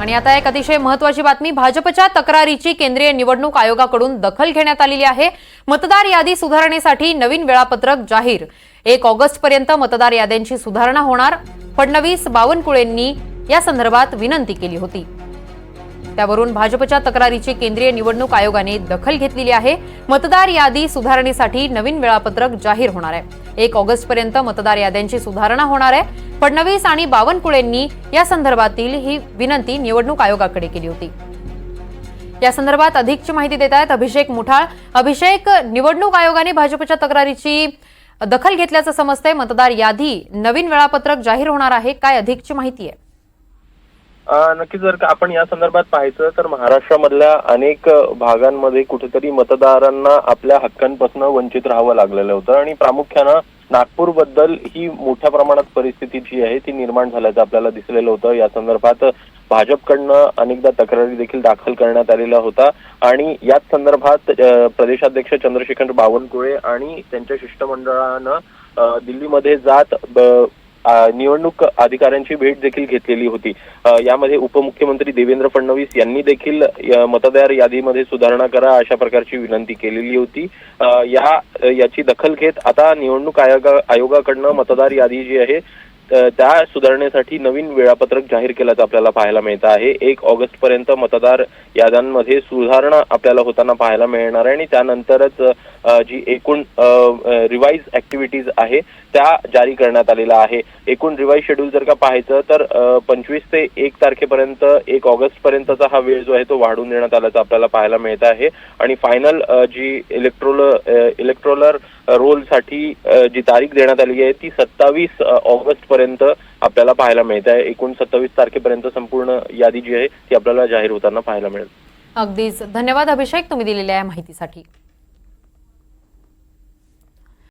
आणि आता एक अतिशय महत्वाची बातमी भाजपच्या तक्रारीची केंद्रीय निवडणूक आयोगाकडून दखल घेण्यात आलेली आहे. मतदार यादी सुधारणेसाठी नवीन वेळापत्रक जाहीर. एक ऑगस्ट पर्यंत मतदार याद्यांची सुधारणा होणार. फडणवीस बावनकुळेंनी या संदर्भात विनंती केली होती. त्यावरून भाजपच्या तक्रारीची केंद्रीय निवडणूक आयोगाने दखल घेतलेली आहे. मतदार यादी सुधारणेसाठी नवीन वेळापत्रक जाहीर होणार आहे. एक ऑगस्ट पर्यंत मतदार याद्यांची सुधारणा होणार आहे. फडणवीस आणि बावनकुळेंनी या संदर्भातील ही विनंती निवडणूक आयोगाकडे केली होती. या संदर्भात अधिकची माहिती देत आहेत अभिषेक मुठाळ. अभिषेक निवडणूक आयोगाने भाजपच्या तक्रारीची दखल घेतल्याचं समजतंय. मतदार यादी नवीन वेळापत्रक जाहीर होणार आहे. काय अधिकची माहिती आहे? नक्कीच जर का आपण या संदर्भात पाहायचं तर महाराष्ट्रामधल्या अनेक भागांमध्ये कुठेतरी मतदारांना आपल्या हक्कांपासून वंचित राहावं लागलेलं होतं. आणि प्रामुख्यानं नागपूरबद्दल ही मोठ्या प्रमाणात परिस्थिती जी आहे ती निर्माण झाल्याचं आपल्याला दिसलेलं होतं. या संदर्भात भाजपकडनं अनेकदा तक्रारी देखील दाखल करण्यात आलेला होता. आणि याच संदर्भात प्रदेशाध्यक्ष चंद्रशेखर बावनकुळे आणि त्यांच्या शिष्टमंडळानं दिल्लीमध्ये जात निवडणूक अधिकाऱ्यांची भेट देखील घेतलेली होती. यामध्ये उपमुख्यमंत्री देवेंद्र फडणवीस यांनी देखील मतदार यादीमध्ये सुधारणा करा अशा प्रकारची विनंती केलेली होती. या याची दखल घेत आता निवडणूक आयोगा आयोगाकडनं मतदार यादी जी आहे त्या सुधारणेसाठी नवीन वेळापत्रक जाहीर केल्याचं आपल्याला पाहायला मिळत आहे. एक ऑगस्ट पर्यंत मतदार याद्यांमध्ये सुधारणा आपल्याला होताना पाहायला मिळणार आहे आणि त्यानंतरच जी एकूण रिवाईज ऍक्टिव्हिटीज आहे त्या जारी करण्यात आलेल्या आहे. एकूण रिवाईज शेड्यूल जर का पाहायचं तर पंचवीस ते एक तारखेपर्यंत एक ऑगस्ट पर्यंतचा हा वेळ जो आहे तो वाढवून देण्यात आल्याचं आपल्याला पाहायला मिळत आहे. आणि फायनल जी इलेक्ट्रोल इलेक्ट्रोलर रोलसाठी जी तारीख देण्यात आली आहे ती सत्तावीस ऑगस्ट पर्यंत आपल्याला पाहायला मिळत. आहे एकूण सत्तावीस तारखेपर्यंत संपूर्ण यादी जी आहे ती आपल्याला जाहीर होताना पाहायला मिळेल. अगदीच. धन्यवाद अभिषेक तुम्ही दिलेल्या या माहितीसाठी.